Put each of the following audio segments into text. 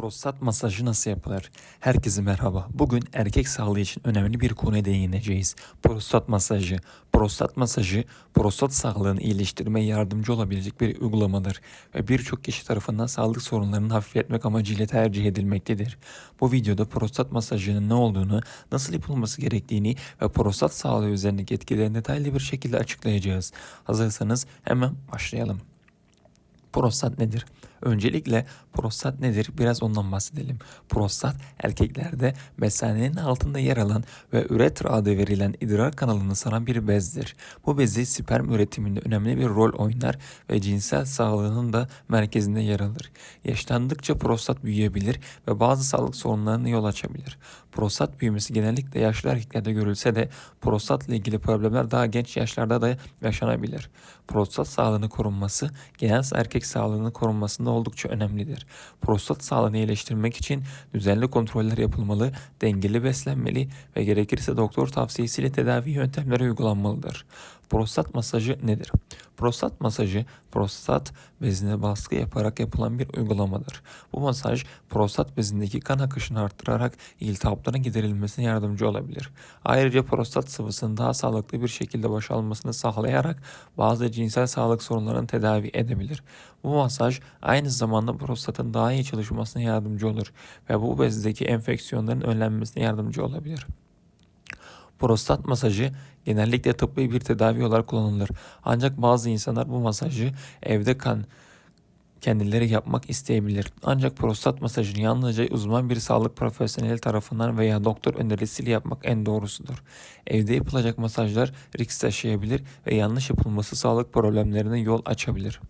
Prostat masajı nasıl yapılır? Herkese merhaba. Bugün erkek sağlığı için önemli bir konuya değineceğiz. Prostat masajı. Prostat masajı, prostat sağlığını iyileştirmeye yardımcı olabilecek bir uygulamadır ve birçok kişi tarafından sağlık sorunlarını hafifletmek amacıyla tercih edilmektedir. Bu videoda prostat masajının ne olduğunu, nasıl yapılması gerektiğini ve prostat sağlığı üzerindeki etkilerini detaylı bir şekilde açıklayacağız. Hazırsanız hemen başlayalım. Prostat nedir? Öncelikle prostat nedir? Biraz ondan bahsedelim. Prostat erkeklerde mesanenin altında yer alan ve üretra adı verilen idrar kanalını saran bir bezdir. Bu bezi sperm üretiminde önemli bir rol oynar ve cinsel sağlığının da merkezinde yer alır. Yaşlandıkça prostat büyüyebilir ve bazı sağlık sorunlarına yol açabilir. Prostat büyümesi genellikle yaşlı erkeklerde görülse de prostatla ilgili problemler daha genç yaşlarda da yaşanabilir. Prostat sağlığını korunması genel erkek sağlığını korunmasında oldukça önemlidir. Prostat sağlığını iyileştirmek için düzenli kontroller yapılmalı, dengeli beslenmeli ve gerekirse doktor tavsiyesiyle tedavi yöntemleri uygulanmalıdır. Prostat masajı nedir? Prostat masajı prostat bezine baskı yaparak yapılan bir uygulamadır. Bu masaj prostat bezindeki kan akışını arttırarak iltihapların giderilmesine yardımcı olabilir. Ayrıca prostat sıvısının daha sağlıklı bir şekilde boşalmasını sağlayarak bazı cinsel sağlık sorunlarını tedavi edebilir. Bu masaj aynı zamanda prostatın daha iyi çalışmasına yardımcı olur ve bu bezdeki enfeksiyonların önlenmesine yardımcı olabilir. Prostat masajı genellikle tıbbi bir tedavi olarak kullanılır. Ancak bazı insanlar bu masajı evde kan kendileri yapmak isteyebilir. Ancak prostat masajını yalnızca uzman bir sağlık profesyoneli tarafından veya doktor önerisiyle yapmak en doğrusudur. Evde yapılacak masajlar risk taşıyabilir ve yanlış yapılması sağlık problemlerine yol açabilir.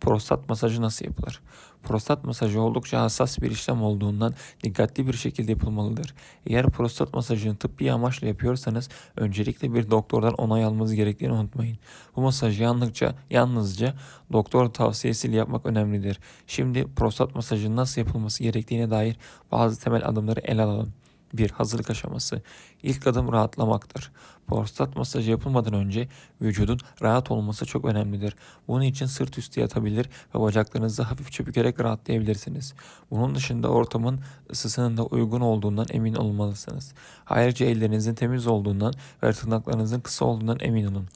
Prostat masajı nasıl yapılır? Prostat masajı oldukça hassas bir işlem olduğundan dikkatli bir şekilde yapılmalıdır. Eğer prostat masajını tıbbi amaçla yapıyorsanız öncelikle bir doktordan onay almanız gerektiğini unutmayın. Bu masajı yalnızca, yalnızca doktor tavsiyesiyle yapmak önemlidir. Şimdi prostat masajının nasıl yapılması gerektiğine dair bazı temel adımları ele alalım. 1. Hazırlık aşaması. İlk adım rahatlamaktır. Prostat masajı yapılmadan önce vücudun rahat olması çok önemlidir. Bunun için sırt üstü yatabilir ve bacaklarınızı hafifçe bükerek rahatlayabilirsiniz. Bunun dışında ortamın ısısının da uygun olduğundan emin olmalısınız. Ayrıca ellerinizin temiz olduğundan ve tırnaklarınızın kısa olduğundan emin olun.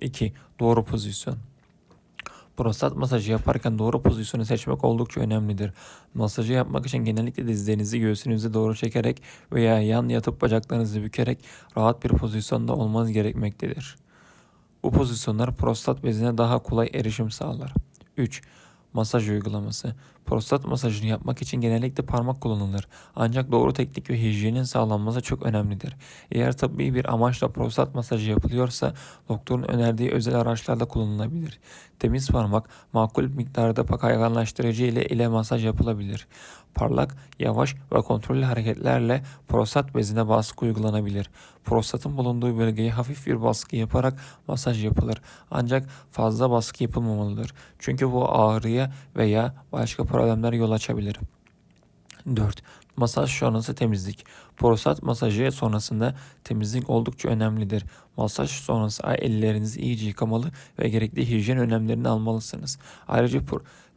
2. Doğru pozisyon. Prostat masajı yaparken doğru pozisyonu seçmek oldukça önemlidir. Masajı yapmak için genellikle dizlerinizi göğsünüze doğru çekerek veya yan yatıp bacaklarınızı bükerek rahat bir pozisyonda olmanız gerekmektedir. Bu pozisyonlar prostat bezine daha kolay erişim sağlar. 3. Masaj uygulaması. Prostat masajını yapmak için genellikle parmak kullanılır. Ancak doğru teknik ve hijyenin sağlanması çok önemlidir. Eğer tıbbi bir amaçla prostat masajı yapılıyorsa doktorun önerdiği özel araçlarla kullanılabilir. Temiz parmak makul miktarda kayganlaştırıcı ile ile masaj yapılabilir. Parlak, yavaş ve kontrollü hareketlerle prostat bezine baskı uygulanabilir. Prostatın bulunduğu bölgeye hafif bir baskı yaparak masaj yapılır. Ancak fazla baskı yapılmamalıdır. Çünkü bu ağrıya veya başka problemler yol açabilir. 4. Masaj sonrası temizlik. Prostat masajı sonrasında temizlik oldukça önemlidir. Masaj sonrası ellerinizi iyice yıkamalı ve gerekli hijyen önlemlerini almalısınız. Ayrıca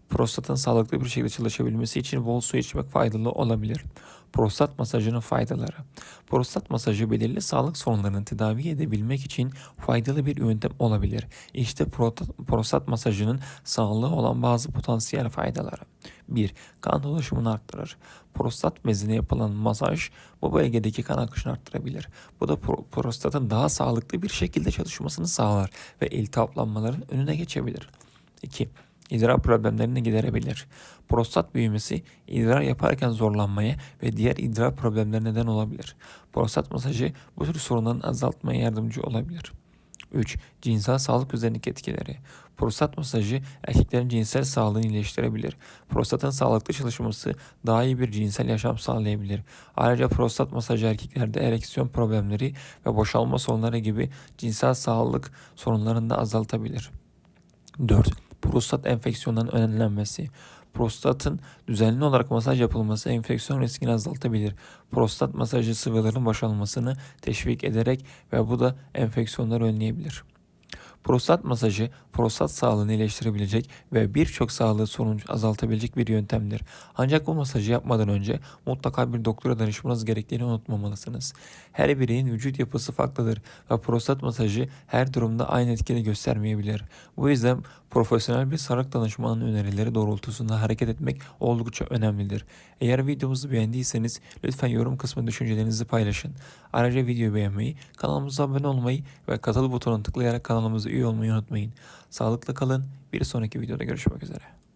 prostatın sağlıklı bir şekilde çalışabilmesi için bol su içmek faydalı olabilir. Prostat masajının faydaları. Prostat masajı belirli sağlık sorunlarını tedavi edebilmek için faydalı bir yöntem olabilir. İşte prostat masajının sağlığı olan bazı potansiyel faydaları. 1. Kan dolaşımını arttırır. Prostat bezine yapılan masaj bu bölgedeki kan akışını arttırabilir. Bu da prostatın daha sağlıklı bir şekilde çalışmasını sağlar ve iltihaplanmaların önüne geçebilir. 2 idrar problemlerini giderebilir. Prostat büyümesi idrar yaparken zorlanmaya ve diğer idrar problemlerine neden olabilir. Prostat masajı bu tür sorunların azaltmaya yardımcı olabilir. 3. Cinsel sağlık üzerindeki etkileri. Prostat masajı erkeklerin cinsel sağlığını iyileştirebilir. Prostatın sağlıklı çalışması daha iyi bir cinsel yaşam sağlayabilir. Ayrıca prostat masajı erkeklerde ereksiyon problemleri ve boşalma sorunları gibi cinsel sağlık sorunlarını da azaltabilir. 4 prostat enfeksiyonlarının önlenmesi. Prostatın düzenli olarak masaj yapılması enfeksiyon riskini azaltabilir. Prostat masajı sıvıların boşalmasını teşvik ederek ve bu da enfeksiyonları önleyebilir. Prostat masajı prostat sağlığını iyileştirebilecek ve birçok sağlığı sorunu azaltabilecek bir yöntemdir. Ancak bu masajı yapmadan önce mutlaka bir doktora danışmanız gerektiğini unutmamalısınız. Her bireyin vücut yapısı farklıdır ve prostat masajı her durumda aynı etkili göstermeyebilir. Bu yüzden profesyonel bir sağlık danışmanının önerileri doğrultusunda hareket etmek oldukça önemlidir. Eğer videomuzu beğendiyseniz lütfen yorum kısmında düşüncelerinizi paylaşın. Ayrıca videoyu beğenmeyi, kanalımıza abone olmayı ve katıl butonuna tıklayarak kanalımıza üye olmayı unutmayın. Sağlıkla kalın. Bir sonraki videoda görüşmek üzere.